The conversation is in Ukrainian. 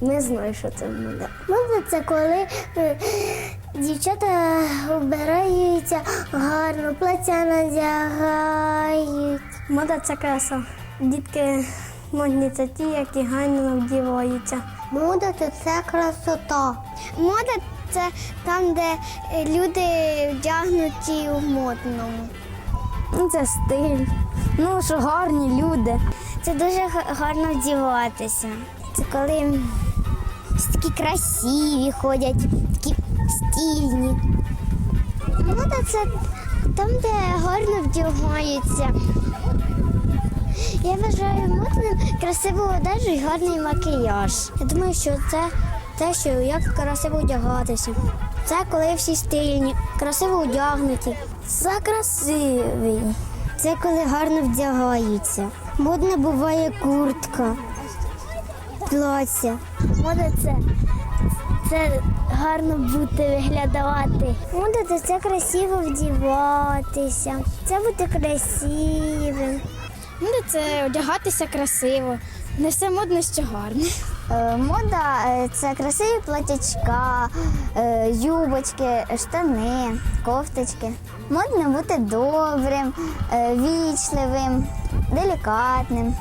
Не знаю, що це мода. Мода це коли е, дівчата вбираються гарно, плаття надягають. Мода це краса. Дітки модні це ті, які гарно вдіваються. Мода це, це красота. Мода це там, де люди вдягнуті у модному. Ну, це стиль. Ну, що гарні люди. Це дуже гарно вдіватися. Це коли такі красиві ходять, такі стильні. Мода це там, де гарно вдягаються. Я вважаю модним красиву одежу і гарний макіяж. Я думаю, що це те, що як красиво одягатися. Це коли всі стильні, красиво одягнуті. Це красивий. Це коли гарно вдягаються. Модна буває куртка, плаття. Мода це, це гарно бути, виглядати. Мода це, це красиво вдіватися, це бути красивим. Мода це одягатися красиво. Не все модно, що гарне. Мода е, це красиві платячка, е, юбочки, штани, кофточки. Модно бути добрим, е, вічливим, делікатним.